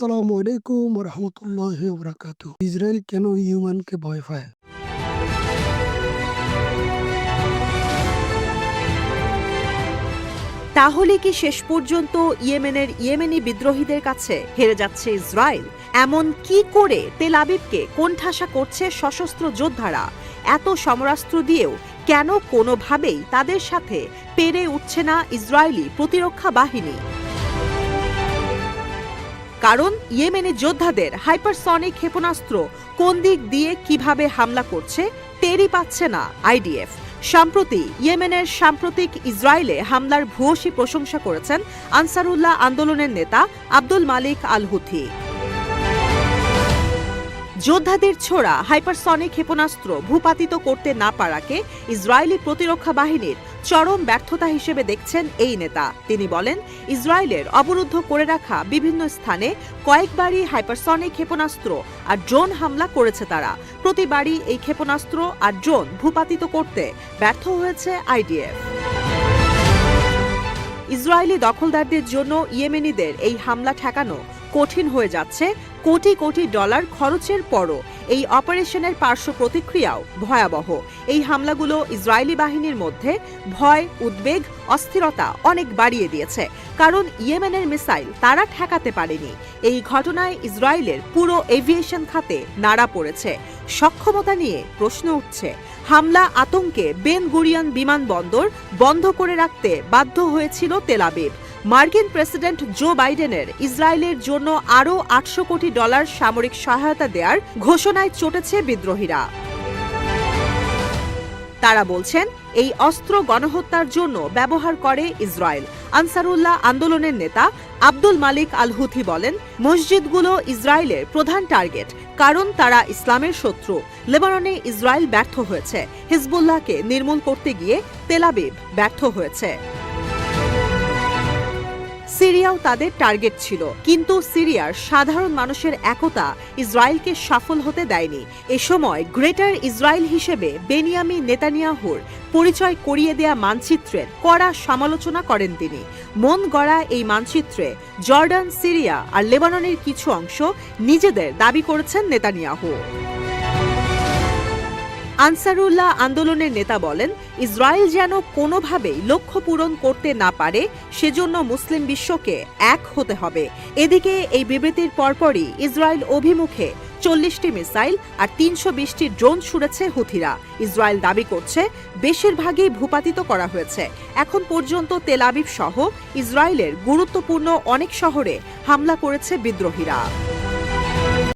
আসসালামু আলাইকুম রহমতুল্লাহ ইসরায়েল কেন ইউমানকে ভয় পায়? তাহলে কি শেষ পর্যন্ত ইয়েমেনের ইয়েমেনি বিদ্রোহীদের কাছে হেরে যাচ্ছে ইসরায়েল এমন কি করে তেল আবিবকে কোণঠাসা করছে সশস্ত্র যোদ্ধারা? এত সমরাস্ত্র দিয়েও কেন কোনোভাবেই তাদের সাথে পেরে উঠছে না ইসরায়েলি প্রতিরক্ষা বাহিনী? কারণ ইয়েমেনের যোদ্ধাদের হাইপারসনিক ক্ষেপণাস্ত্র কোন দিক দিয়ে কীভাবে হামলা করছে টেরই পাচ্ছে না আইডিএফ। সম্প্রতি ইয়েমেনের সাম্প্রতিক ইসরায়েলে হামলার ভূয়সী প্রশংসা করেছেন আনসারুল্লাহ আন্দোলনের নেতা আব্দুল মালিক আল হুথি যোদ্ধাদের ছোড়া হাইপারসনিক ক্ষেপণাস্ত্র ভূপাতিত করতে না পারাকে ইসরায়েলি প্রতিরক্ষা বাহিনীর চরম ব্যর্থতা হিসেবে দেখছেন এই নেতা। তিনি বলেন, ইসরায়েলের অবরুদ্ধ করে রাখা বিভিন্ন স্থানে কয়েকবারই হাইপারসনিক ক্ষেপণাস্ত্র আর ড্রোন হামলা করেছে তারা। প্রতিবারই এই ক্ষেপণাস্ত্র আর ড্রোন ভূপাতিত করতে ব্যর্থ হয়েছে আইডিএফ। ইসরায়েলি দখলদারদের জন্য ইয়েমেনিদের এই হামলা ঠেকানো কঠিন হয়ে যাচ্ছে। কোটি কোটি ডলার খরচের পরও এই অপারেশনের পার্শ্ব প্রতিক্রিয়াও ভয়াবহ। এই হামলাগুলো ইসরায়েলি বাহিনীর মধ্যে ভয়, উদ্বেগ, অস্থিরতা অনেক বাড়িয়ে দিয়েছে। কারণ ইয়েমেনের মিসাইল তারা ঠেকাতে পারেনি। এই ঘটনায় ইসরায়েলের পুরো এভিয়েশন খাতে নাড়া পড়েছে। সক্ষমতা নিয়ে প্রশ্ন উঠছে। হামলা আতঙ্কে বেন গুরিয়ান বিমানবন্দর বন্ধ করে রাখতে বাধ্য হয়েছিল তেলাবিব মার্কিন প্রেসিডেন্ট জো বাইডেনের ইসরায়েলের জন্য আরও আটশো কোটি ডলার সামরিক সহায়তা দেওয়ার ঘোষণায় চটেছে বিদ্রোহীরা। তারা বলছেন, এই অস্ত্র গণহত্যার জন্য ব্যবহার করে ইসরায়েল। আনসারুল্লাহ আন্দোলনের নেতা আব্দুল মালিক আল হুথি বলেন, মসজিদগুলো ইসরায়েলের প্রধান টার্গেট, কারণ তারা ইসলামের শত্রু। লেবাননে ইসরায়েল ব্যর্থ হয়েছে। হিজবুল্লাহকে নির্মূল করতে গিয়ে তেলাবিব ব্যর্থ হয়েছে। সিরিয়াও তাদের টার্গেট ছিল। কিন্তু সিরিয়ার সাধারণ মানুষের একতা ইসরায়েলকে সফল হতে দেয়নি। এ সময় গ্রেটার ইসরায়েল হিসেবে বেনিয়ামি নেতানিয়াহুর পরিচয় করিয়ে দেয়া মানচিত্রের কড়া সমালোচনা করেন তিনি। মন গড়া এই মানচিত্রে জর্ডান, সিরিয়া আর লেবাননের কিছু অংশ নিজেদের দাবি করেছেন নেতানিয়াহু। আনসারুল্লাহ আন্দোলনের নেতা বলেন, ইসরায়েল যেন কোনোভাবেই লক্ষ্য পূরণ করতে না পারে, সেজন্য মুসলিম বিশ্বকে এক হতে হবে। এদিকে এই বিবৃতির পরপরই ইসরায়েল অভিমুখে চল্লিশটি মিসাইল আর তিনশো বিশটি ড্রোন ছুড়েছে হুথিরা। ইসরায়েল দাবি করছে, বেশিরভাগই ভূপাতিত করা হয়েছে। এখন পর্যন্ত তেল আবিব সহ ইসরায়েলের গুরুত্বপূর্ণ অনেক শহরে হামলা করেছে বিদ্রোহীরা।